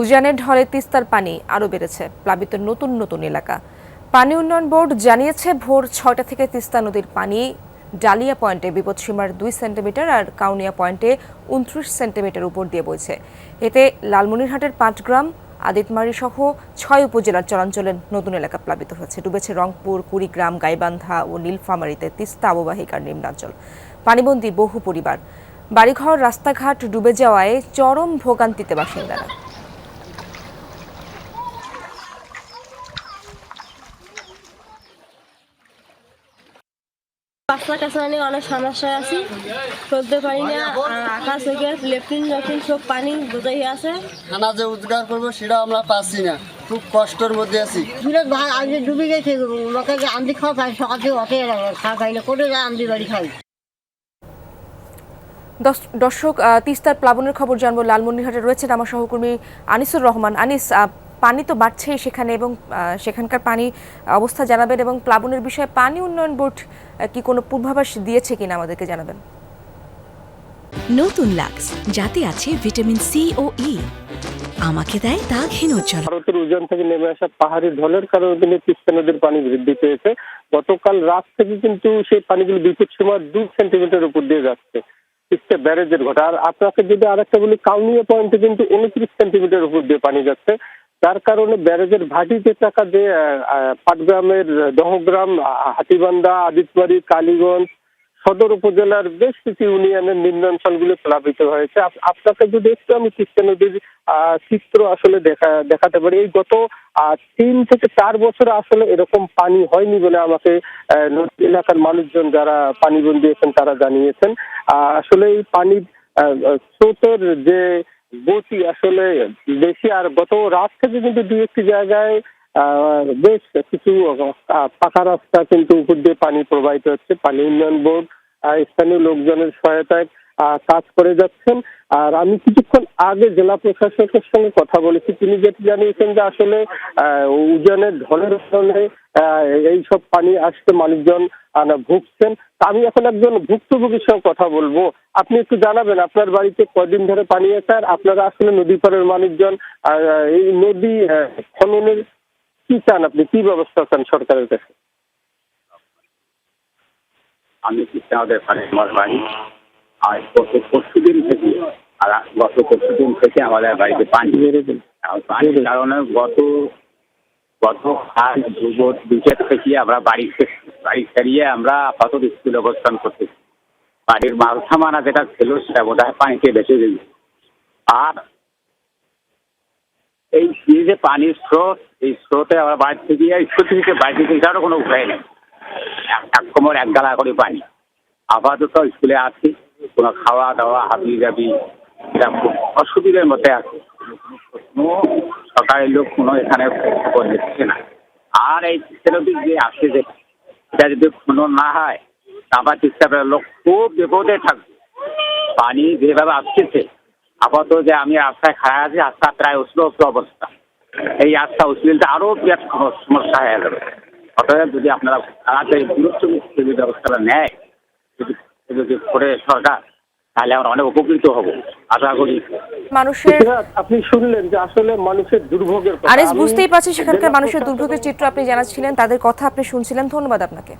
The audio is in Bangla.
উজানের ঢলে তিস্তার পানি আরও বেড়েছে, প্লাবিত নতুন নতুন এলাকা। পানি উন্নয়ন বোর্ড জানিয়েছে, ভোর ছয়টা থেকে তিস্তা নদীর পানি ডালিয়া পয়েন্টে বিপদসীমার দুই সেন্টিমিটার আর কাউনিয়া পয়েন্টে উনত্রিশ সেন্টিমিটার উপর দিয়ে বইছে। এতে লালমনিরহাটের পাঁচগ্রাম আদিতমারি সহ ছয় উপজেলার চরাঞ্চলের নতুন এলাকা প্লাবিত হয়েছে। ডুবেছে রংপুর, কুড়িগ্রাম, গাইবান্ধা ও নীলফামারীতে তিস্তা অববাহিকার নিম্নাঞ্চল। পানিবন্দী বহু পরিবার। বাড়িঘর, রাস্তাঘাট ডুবে যাওয়ায় চরম ভোগান্তিতে বাসিন্দারা। কাছে অনেক সমস্যায় আছি। চলতে পারি না আকাশ থেকে লেফটিন লেফটিন সব পানি বোঝাই আছে। খানা যে করব সেটা আমরা পাচ্ছি না। খুব কষ্টের মধ্যে আছি। সুরত ভাই আজকে ডুবে গেছে লোকে যে আন্দি খাওয়া পাই সকাল থেকে অটে খাওয়া পাই না। করে যায় আন্দি বাড়ি খাই দর্শক তিস্তার প্লাবনের খবর জানব। লালমনিরহাটে রয়েছেন আমার সহকর্মী আনিসুর রহমান। আনিস পানি তো বাড়ছেই সেখানে এবং সেখানকার পানি অবস্থা জানাবেন এবং প্লাবনের বিষয়ে পানি উন্নয়ন বোর্ড কি কোনো পূর্বাভাস দিয়েছে কিনা আমাদেরকে জানাবেন। নতুন লাক্স যাতে আছে ভিটামিন সি ও ই। আমাকে দেয় দাগহীন উজ্জ্বল। ভারতের উজান থেকে নেমে আসা পাহাড়ি ঢলের কারণে কিন্তু তিস্তা নদীর পানি বৃদ্ধি পেয়েছে। গতকাল রাত থেকে কিন্তু সেই পানিগুলো বিপদ সীমার দু সেন্টিমিটার উপর দিয়ে যাচ্ছে। তিস্তা ব্যারেজের ঘটা। আর আপনাকে যদি আরেকটা বলি কাউনিয়া পয়েন্টে কিন্তু উনত্রিশ সেন্টিমিটার উপর দিয়ে পানি যাচ্ছে। যার কারণে ব্যারেজের ভাটিতে থাকা যে আহ, আহ, পাটগ্রামের দহগ্রাম হাতিবান্ধা আদিতবাড়ি কালীগঞ্জ সদর উপজেলার বেশ কিছু ইউনিয়নের নিম্নাঞ্চলগুলো প্লাবিত হয়েছে। আপনাকে যদি একটু আমি তিস্তা নদীর চিত্র আসলে দেখা দেখাতে পারি। এই গত তিন থেকে চার বছরে আসলে এরকম পানি হয়নি বলে আমাকে এলাকার মানুষজন যারা পানিবন্দী আছেন তারা জানিয়েছেন। আসলে এই পানির স্রোতের যে গতি আসলে বেশি আর গত রাত থেকে কিন্তু দু একটি জায়গায় বেশ কিছু পাকা রাস্তা কিন্তু উপর দিয়ে পানি প্রবাহিত হচ্ছে, পানি উন্নয়ন বোর্ড স্থানীয় লোকজনের সহায়তায় কাজ করে যাচ্ছেন। আর আমি কিছুক্ষণ আগে জেলা প্রশাসকের সঙ্গে কথা বলেছি। তিনি যেটি জানিয়েছেন যে আসলে উজানের ঢলের কারণে এই সব পানি আসতে মানুষজন ভুগছেন। আমি এখন একজন ভুক্তভোগীর সঙ্গে কথা বলব। আপনি একটু জানাবেন, আপনার বাড়িতে কদিন ধরে পানি আছে আর আপনারা আসলে নদী পাড়ের মানুষজন এই নদী খননের কি চান আপনি? কি ব্যবস্থা চান সরকারের কাছে? আমি কৃষ্ণাদের পানি আমার বাড়ি? আর গত পরশু দিন থেকে, আর গত পরশু দিন থেকে আমাদের বাড়িতে পানি আর পানির কারণে গত গত আজ দুপুর দুইটা থেকে আমরা বাড়ি বাড়ি ছাড়িয়ে আমরা আপাতত স্কুলে অবস্থান করতেছি বাড়ির মালসা মানা যেটা ছিল, সেটা বোধ হয় পানিতে বেঁচে গেল আর এই যে পানির স্রোত, এই স্রোতে আমরা বাড়ি থেকে স্কুল থেকে বাড়ি থেকে এটারও কোনো উপায় নেই। এক- কোমর এক গালা করে পানি আপাতত স্কুলে আছি কোনো খাওয়া দাওয়া হাবি জাবি এটা খুব অসুবিধার মধ্যে আছে। কোনো সরকারের লোক কোনো এখানে খবর দিচ্ছে না। আর এই চিত্রটি যে আসছে যে, এটা যদি খনন না হয়, তারপর চিত্রের লোক খুব বিপদে থাকবে। পানি যেভাবে আসতেছে, আপাতত যে আমি রাস্তায় খাড়া আছি, রাস্তা প্রায় উষ্ণ উষ্ণ অবস্থা। এই রাস্তা উষ্ণিলটা আরও বিরাট সম- সমস্যা হয়ে যাবে অতএব যদি আপনারা তাড়াতাড়ি দূরত্ব ব্যবস্থাটা নেয় যদি যদি করে সরকার তাহলে আমরা অনেক উপকৃত হব। আশা করি। মানুষের আপনি শুনলেন যে আসলে মানুষের দুর্ভোগের আরেস বুঝতেই পারছি সেখানকার মানুষের দুর্ভোগের চিত্র আপনি জানাচ্ছিলেন তাদের কথা আপনি শুনছিলেন। ধন্যবাদ আপনাকে।